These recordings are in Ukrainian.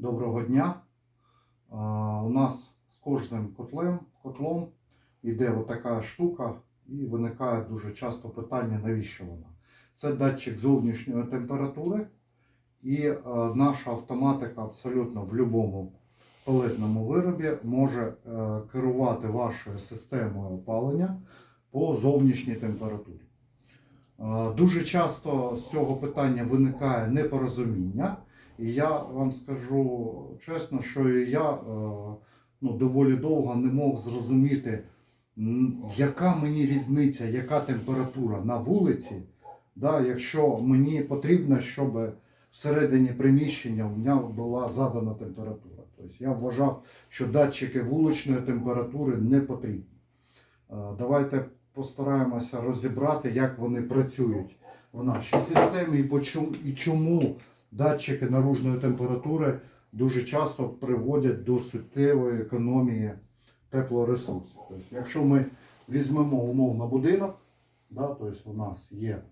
Доброго дня. У нас з кожним котлем, котлом йде отака штука і виникає дуже часто питання, навіщо вона. Це датчик зовнішньої температури і е, наша автоматика абсолютно в будь-якому палетному виробі може е, керувати вашою системою опалення по зовнішній температурі. Дуже часто з цього питання виникає непорозуміння. І я вам скажу чесно, що я е, ну, доволі довго не мог зрозуміти, яка мені різниця, яка температура на вулиці, да, якщо мені потрібно, щоб всередині приміщення у мене була задана температура. Тобто я вважав, що датчики вуличної температури не потрібні. Е, Давайте постараємося розібрати, як вони працюють в нашій системі і чому датчики наружної температури дуже часто приводять до суттєвої економії теплоресурсів. Тобто, якщо ми візьмемо умовно будинок, да, тобто у нас є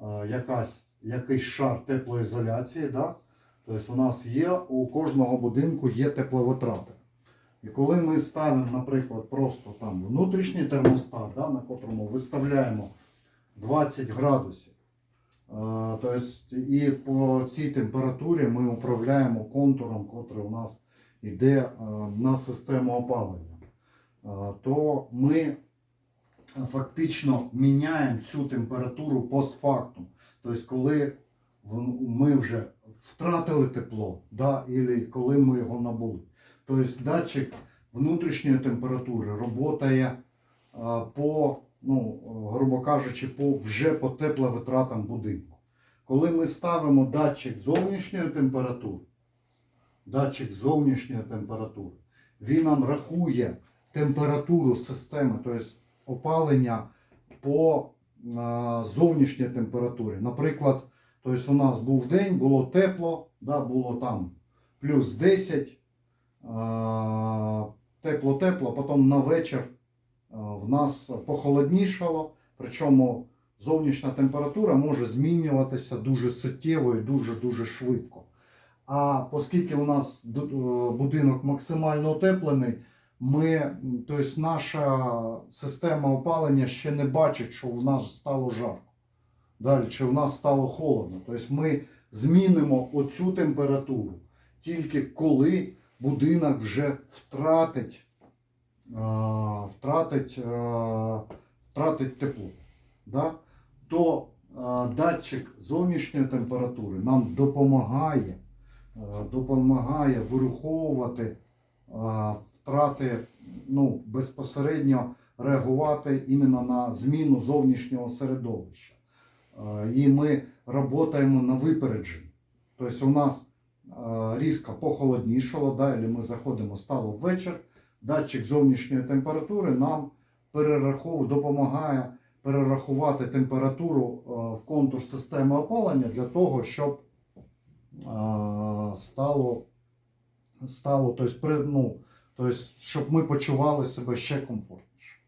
е, якась, якийсь шар теплоізоляції, да, тобто у нас є, у кожного будинку є тепловитрати. І коли ми ставимо, наприклад, просто там внутрішній термостат, да, на котрому виставляємо 20 градусів, Е, Тобто, і по цій температурі ми управляємо контуром, котрий у нас йде на систему опалення. То ми фактично міняємо цю температуру постфактум. Тобто, коли ми вже втратили тепло, да, або коли ми його набули. Тобто датчик внутрішньої температури працює по, ну, грубо кажучи, по, вже по тепловитратам будинку. Коли ми ставимо датчик зовнішньої температури, датчик зовнішньої температури, він нам рахує температуру системи, тобто опалення по зовнішній температурі. Наприклад, тобто у нас був день, було тепло, да, було там плюс 10, тепло-тепло, потім на вечір в нас похолоднішало, причому зовнішня температура може змінюватися дуже суттєво і дуже-дуже швидко. А оскільки у нас е, будинок максимально утеплений, ми, тобто наша система опалення ще не бачить, що в нас стало жарко. Далі, чи в нас стало холодно. Тобто ми змінимо оцю температуру тільки коли будинок вже втратить, втратить, е, втратить тепло. Да? То е, датчик зовнішньої температури нам допомагає, е, допомагає вираховувати е, втрати, ну, безпосередньо реагувати іменно на зміну зовнішнього середовища. Е, І ми працюємо на випередженні. Тобто у нас е, різко похолоднішало, далі ми заходимо, стало вечір, датчик зовнішньої температури нам перераховує, допомагає перерахувати температуру е, в контур системи опалення для того, щоб е, стало, стало тобто, ну, тобто, щоб ми почували себе ще комфортніше.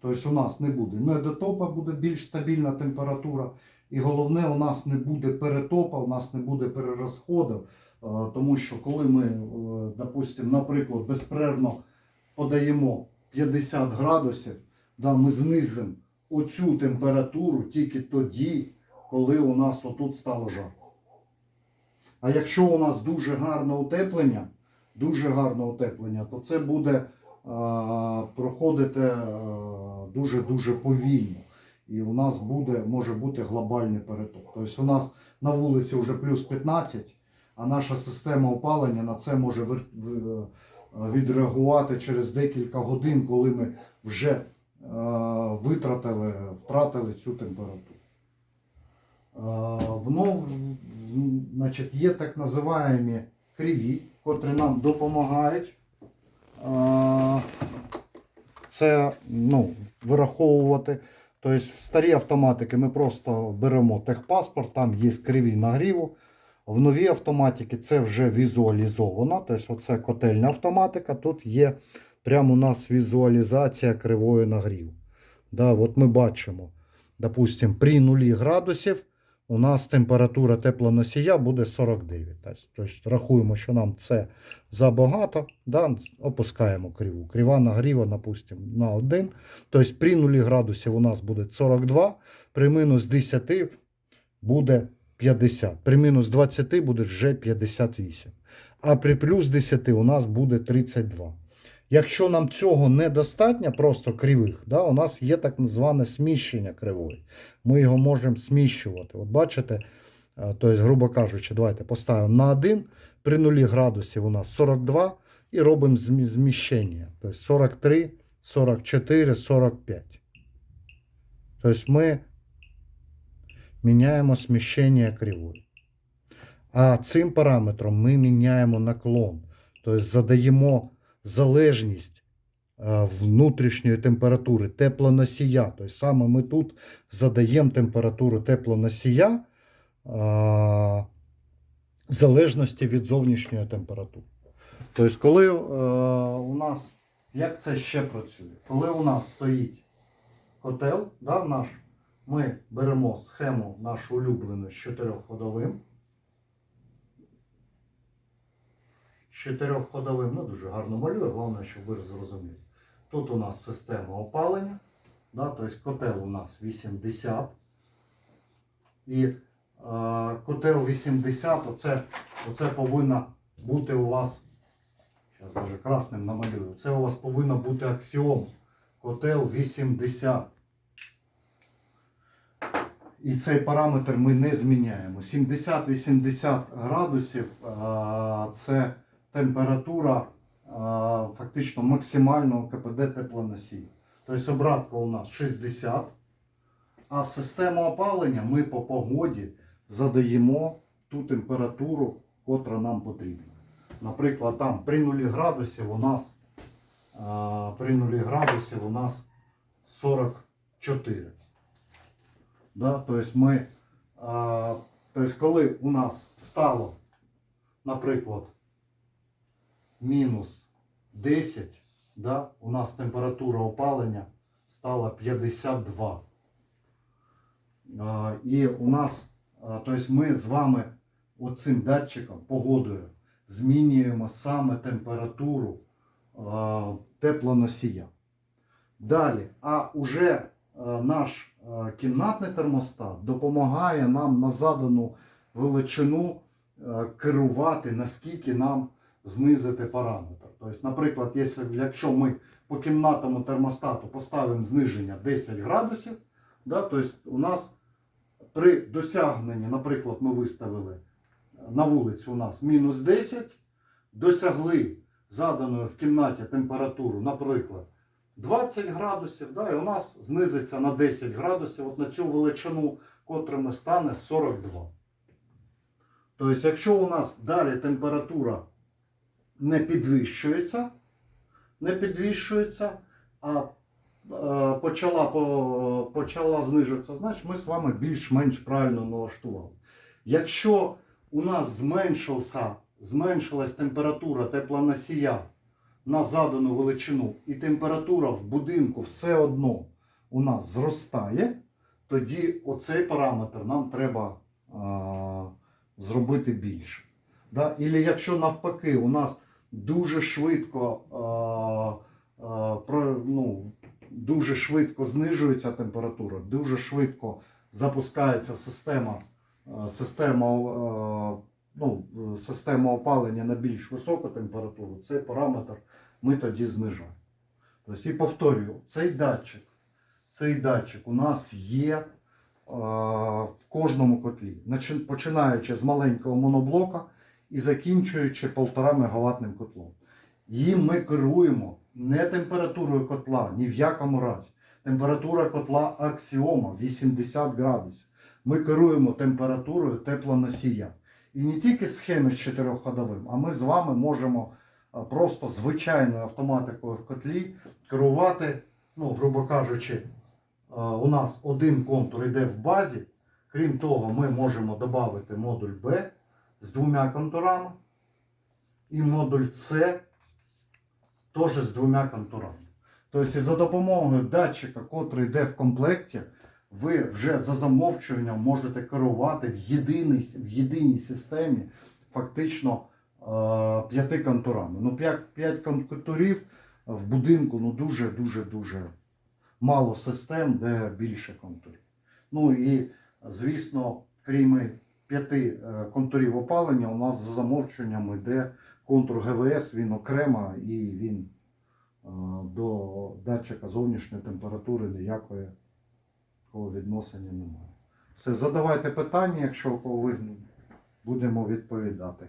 Тобто у нас не буде недотопа, буде більш стабільна температура. І головне, у нас не буде перетопа, у нас не буде перерозходу, е, тому що коли ми, допустимо, наприклад, безперервно подаємо 50 градусів, да, ми знизимо оцю температуру тільки тоді, коли у нас отут стало жарко. А якщо у нас дуже гарне утеплення, дуже гарне утеплення, то це буде е, проходити дуже-дуже повільно. І у нас буде, може бути глобальний переток. Тобто у нас на вулиці вже плюс 15, а наша система опалення на це може відреагувати через декілька годин, коли ми вже е, витратили, втратили цю температуру. Е, Воно значить, є так називаємо криві, котрі нам допомагають. е, Це ну, вираховувати. Тобто в старі автоматики ми просто беремо техпаспорт, там є криві нагріву. В новій автоматики це вже візуалізовано. Тобто оце котельна автоматика. Тут є прямо у нас візуалізація кривої нагріву. Да, от ми бачимо, допустимо, при 0 градусів у нас температура теплоносія буде 49. Тобто рахуємо, що нам це забагато, да, опускаємо криву. Крива нагріва, допустимо, на 1. Тобто при 0 градусів у нас буде 42, при мінус 10 буде 50, при мінус 20 буде вже 58, а при плюс 10 у нас буде 32. Якщо нам цього недостатньо, просто кривих, да, у нас є так зване сміщення кривої. Ми його можемо сміщувати. От бачите, е, тобто, грубо кажучи, давайте поставимо на 1, при 0 градусів у нас 42 і робимо зміщення. Тобто 43, 44, 45. Тобто ми міняємо сміщення кривої. А цим параметром ми міняємо наклон. Тобто задаємо залежність внутрішньої температури теплоносія. Тобто саме ми тут задаємо температуру теплоносія в залежності від зовнішньої температури. Тобто, коли е, у нас, як це ще працює? Коли у нас стоїть котел, да, наш, ми беремо схему нашу улюблену з чотирьохходовим. Чотирьохходовим, ну дуже гарно малює, головне, щоб ви зрозуміли. Тут у нас система опалення, да, тобто котел у нас 80. І е, котел 80, оце, оце повинна бути у вас, зараз навіть красним намалюю, це у вас повинна бути аксіом. Котел 80. І цей параметр ми не зміняємо. 70-80 градусів це температура фактично максимального КПД теплоносія. Тобто обратка у нас 60. А в систему опалення ми по погоді задаємо ту температуру, котра нам потрібна. Наприклад, там при 0 градусів у нас при 0 градусів у нас 44. Да? Тобто ми, а, тобто коли у нас стало, наприклад, мінус 10, да? у нас температура опалення стала 52. А, і у нас, а, тобто ми з вами оцим датчиком, погодою, змінюємо саме температуру а, теплоносія. Далі, а уже наш е, кімнатний термостат допомагає нам на задану величину е, керувати, наскільки нам знизити параметр. Тобто, наприклад, якщо ми по кімнатному термостату поставимо зниження 10 градусів, да, тобто у нас при досягненні, наприклад, ми виставили на вулиці у нас мінус 10, досягли заданої в кімнаті температуру, наприклад, 20 градусів, да, і у нас знизиться на 10 градусів, от на цю величину, котрими стане 42. Тобто, якщо у нас далі температура не підвищується, не підвищується, а е, почала, по, почала знижуватися, значить ми з вами більш-менш правильно налаштували. Якщо у нас зменшився, зменшилась температура теплоносія на задану величину, і температура в будинку все одно у нас зростає, тоді оцей параметр нам треба а, зробити більше. Да? Ілі якщо навпаки у нас дуже швидко, а, а, про, ну, дуже швидко знижується температура, дуже швидко запускається система, система, ну, система опалення на більш високу температуру, цей параметр ми тоді знижаємо. Тобто, і повторюю, цей датчик, цей датчик у нас є е, в кожному котлі, починаючи з маленького моноблока і закінчуючи 1,5 мегаваттним котлом. Їм ми керуємо не температурою котла, ні в якому разі. Температура котла аксіома 80 градусів. Ми керуємо температурою теплоносія. І не тільки схеми з чотирьохходовим, а ми з вами можемо просто звичайною автоматикою в котлі керувати, ну, грубо кажучи, у нас один контур йде в базі. Крім того, ми можемо додати модуль B з двома контурами і модуль C теж з двома контурами. Тобто, за допомогою датчика, котрий йде в комплекті, ви вже за замовчуванням можете керувати в єдиній, в єдиній системі фактично е, п'яти контурами. Ну, п'ять, контурів в будинку ну, дуже, дуже, мало систем, де більше контурів. Ну і, звісно, крім п'яти е, контурів опалення, у нас за замовчуванням йде контур ГВС, він окремо і він е, до датчика зовнішньої температури ніякої такого відношення немає. Все, задавайте питання, якщо повинні, будемо відповідати.